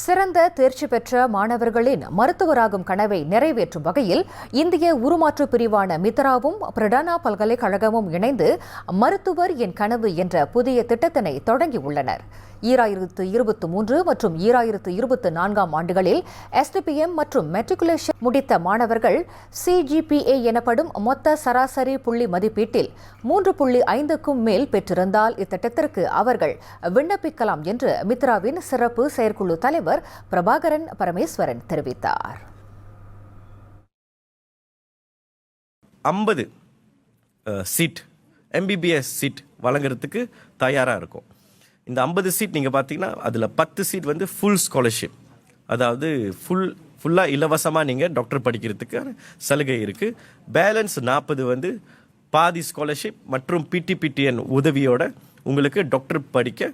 சிறந்த தேர்ச்சி பெற்ற மாணவர்களின் மருத்துவராகும் கனவை நிறைவேற்றும் வகையில் இந்திய உருமாற்று பிரிவான மித்ராவும் பிரடானா பல்கலைக்கழகமும் இணைந்து மருத்துவர் என் கனவு என்ற புதிய திட்டத்தினை தொடங்கியுள்ளனர். ஈராயிரத்து இருபத்தி மூன்று மற்றும் ஈராயிரத்து இருபத்தி நான்காம் ஆண்டுகளில் எஸ்டிபிஎம் மற்றும் மெட்ரிகுலேஷன் முடித்த மாணவர்கள் சிஜிபிஏ எனப்படும் மொத்த சராசரி புள்ளி மதிப்பீட்டில் மூன்று புள்ளி ஐந்துக்கும் மேல் பெற்றிருந்தால் இத்திட்டத்திற்கு அவர்கள் விண்ணப்பிக்கலாம் என்று மித்ராவின் சிறப்பு செயற்குழு தலைவர் பிரபாகரன் பரமேஸ்வரன் தெரிவித்தார். ஐம்பது சீட் எம்பிபிஎஸ் சீட் வழங்குறதுக்கு தயாராக இருக்கும். இந்த ஐம்பது சீட் நீங்கள் பார்த்தீங்கன்னா அதில் பத்து சீட் வந்து ஃபுல் ஸ்காலர்ஷிப் அதாவது ஃபுல் ஃபுல்லாக இலவசமாக நீங்கள் டாக்டர் படிக்கிறதுக்கான சலுகை இருக்குது பேலன்ஸ் நாற்பது வந்து பாதி ஸ்காலர்ஷிப் மற்றும் பிடிபிடிஎன் உதவியோட உங்களுக்கு டாக்டர் படிக்க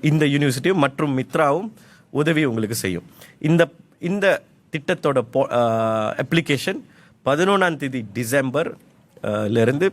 இந்த யூனிவர்சிட்டியும் மற்றும் மித்ராவும் உதவி உங்களுக்கு செய்யும். இந்த இந்த திட்டத்தோட போ அப்ளிகேஷன் பதினொன்றாம் தேதி டிசம்பர்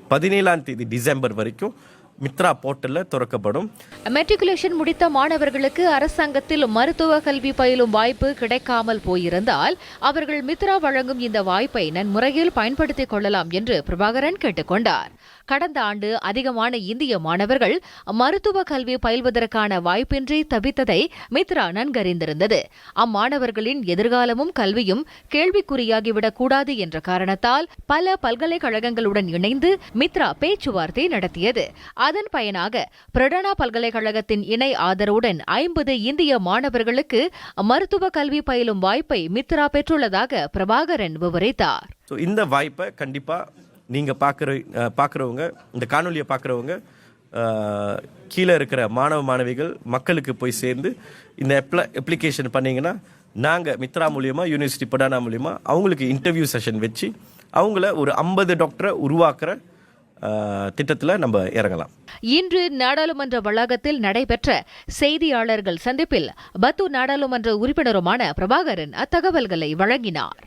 பதினேழாம் தேதி டிசம்பர் வரைக்கும் மித்ரா போர்ட்டலில் திறக்கப்படும். மெட்ரிகுலேஷன் முடித்த மாணவர்களுக்கு அரசாங்கத்தில் மருத்துவ கல்வி பயிலும் வாய்ப்பு கிடைக்காமல் போயிருந்தால் அவர்கள் மித்ரா வழங்கும் இந்த வாய்ப்பை நன்முறையில் பயன்படுத்திக் கொள்ளலாம் என்று பிரபாகரன் கேட்டுக்கொண்டார். கடந்த ஆண்டு அதிகமான இந்திய மாணவர்கள் மருத்துவ கல்வி பயில்வதற்கான வாய்ப்பின்றி தவித்ததை மித்ரா நன்கறிந்திருந்தது. அம்மாணவர்களின் எதிர்காலமும் கல்வியும் கேள்விக்குறியாகிவிடக் கூடாது என்ற காரணத்தால் பல பல்கலைக்கழகங்களுடன் இணைந்து மித்ரா பேச்சுவார்த்தை நடத்தியது. அதன் பயனாக பிரடனா பல்கலைக்கழகத்தின் இணை ஆதரவுடன் ஐம்பது இந்திய மாணவர்களுக்கு மருத்துவ கல்வி பயிலும் வாய்ப்பை மித்ரா பெற்றுள்ளதாக பிரபாகரன் விவரித்தார். ஸோ இந்த வாய்ப்பை கண்டிப்பாக நீங்கள் பார்க்குற பார்க்குறவங்க இந்த காணொலியை பார்க்குறவங்க கீழே இருக்கிற மாணவ மாணவிகள் மக்களுக்கு போய் சேர்ந்து இந்த அப்ள அப்ளிகேஷன் பண்ணீங்கன்னா நாங்கள் மித்ரா மூலியமாக யூனிவர்சிட்டி படானா மூலியமாக அவங்களுக்கு இன்டர்வியூ செஷன் வச்சு அவங்கள ஒரு ஐம்பது டாக்டரை உருவாக்குற திட்டத்தில் நம்ம இறங்கலாம். இன்று நாடாளுமன்ற வளாகத்தில் நடைபெற்ற செய்தியாளர்கள் சந்திப்பில் பத்து நாடாளுமன்ற உறுப்பினருமான பிரபாகரன் அத்தகவல்களை வழங்கினார்.